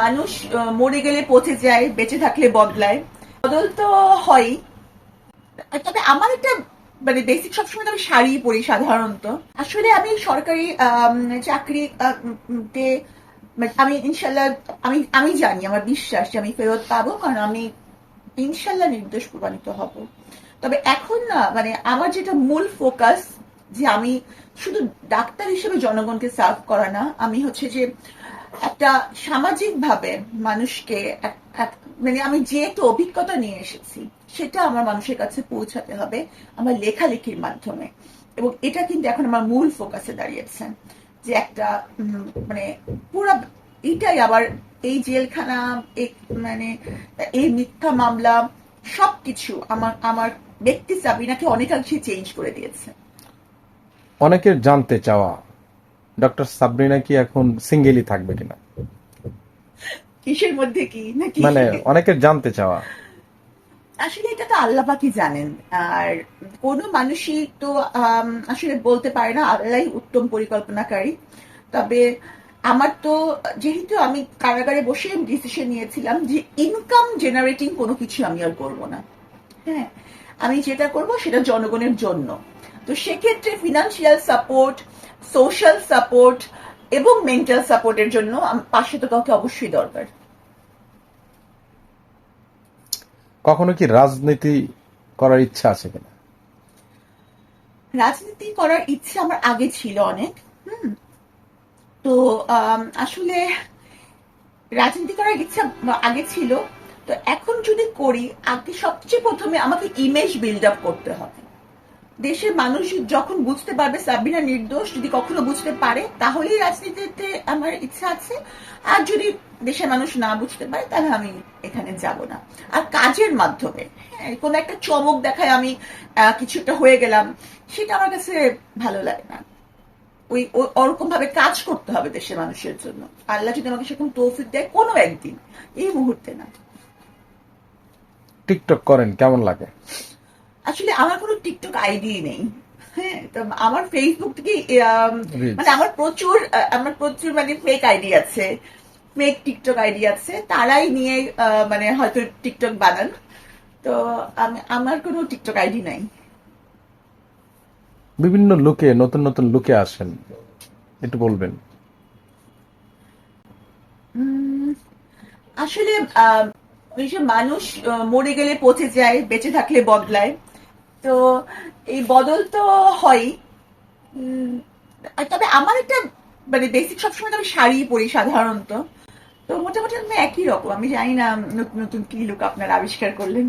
মানুষ মরে গেলে পচে যায়, বেঁচে থাকলে বদলায়। বদল তো হয় তবে আমার একটা মানে বেসিক সবসময় আমি শাড়ি পরি সাধারণত। আসলে আমি সরকারি চাকরি মানে আমি ইনশাল্লাহ, আমি আমি জানি, আমার বিশ্বাস যে আমি ফেরত পাবো, কারণ আমি ইনশাল্লাহ নির্দোষ প্রমাণিত হব। তবে এখন না মানে আমার যেটা মূল ফোকাস যে আমি শুধু ডাক্তার হিসেবে জনগণকে সার্ভ করা না, আমি হচ্ছে যে একটা সামাজিক ভাবে মানুষকে মানে আমি যে একটা অভিজ্ঞতা নিয়ে এসেছি, সেটা আমার মানুষের কাছে পৌঁছাতে হবে আমার লেখালেখির মাধ্যমে। এবং এটা কিন্তু এখন আমার মূল ফোকাসে দাঁড়িয়েছে যে একটা মানে পুরো এটাই আবার এই জেলখানা মানে এই মিথ্যা মামলা, সবকিছু আমার আমার ব্যক্তি সাবিনাকে অনেকাংশে চেঞ্জ করে দিয়েছে। অনেকের জানতে চাওয়া ডক্টর সাবরিনা কি এখন সিঙ্গেলই থাকবে কিনা? কিসের মধ্যে কি? নাকি? মানে অনেকের জানতে চাওয়া। আসলে এটা তো আল্লাহ পাকি জানেন। আর কোনো মানুষই তো আসলে বলতে পারে না আল্লাহ উত্তম পরিকল্পনাকারী। তবে আমার তো যেহেতু আমি কারাগারে বসে ডিসিশন নিয়েছিলাম যে ইনকাম জেনারেটিং কোনো কিছু আমি আর করব না। হ্যাঁ আমি যেটা করব সেটা জনগণের জন্য। তো সেক্ষেত্রে ফিনান্সিয়াল সাপোর্ট সোশ্যাল সাপোর্ট এবং মেন্টাল সাপোর্টের জন্য পাশে তো কাউকে অবশ্যই দরকার। কখনো কি রাজনীতি করার ইচ্ছা আছে কিনা? রাজনীতি করার ইচ্ছে আমার আগে ছিল অনেক হুম। তো আসলে রাজনীতি করার ইচ্ছা আগে ছিল। তো এখন যদি করি আগে সবচেয়ে প্রথমে আমাকে ইমেজ বিল্ড আপ করতে হবে। দেশের মানুষ যখন বুঝতে পারবে সাবিনা নির্দোষ যদি কখনো বুঝতে পারে তাহলেই রাজনীতিতে আমার ইচ্ছা আছে। আর যদি দেশের মানুষ না বুঝতে পারে তাহলে আমি এখানে যাব না। আর কাজের মাধ্যমে হ্যাঁ কোনো একটা চমক দেখায় আমি আহ, কিছু একটা হয়ে গেলাম সেটা আমার কাছে ভালো লাগে না। ওই ওরকম ভাবে কাজ করতে হবে দেশের মানুষের জন্য। আল্লাহ যদি আমাকে সেরকম তৌফিক দেয় কোনো একদিন এই মুহূর্তে না। টিকটক করেন কেমন লাগে? আসলে আমার কোনো টিকটক আইডি নেই। হ্যাঁ তো আমার ফেসবুক থেকে মানে আমার প্রচুর আমার প্রচুর মানে ফেক আইডি আছে ফেক টিকটক আইডি আছে তারাই নিয়ে মানে হয়তো টিকটক বানান। তো আমি আমার কোনো টিকটক আইডি নাই। বিভিন্ন লুকে নতুন নতুন লুকে আসেন একটু বলবেন। আসলে মানুষ মরে গেলে পচে যায় বেঁচে থাকলে বদলায়। তো এই বদল তো হয় তবে আমার একটা মানে বেসিক সবসময় তো আমি শাড়ি পরি সাধারণত। তো মোটামুটি আমি একই রকম। আমি জানি না নতুন নতুন কি লুক আপনারা আবিষ্কার করলেন।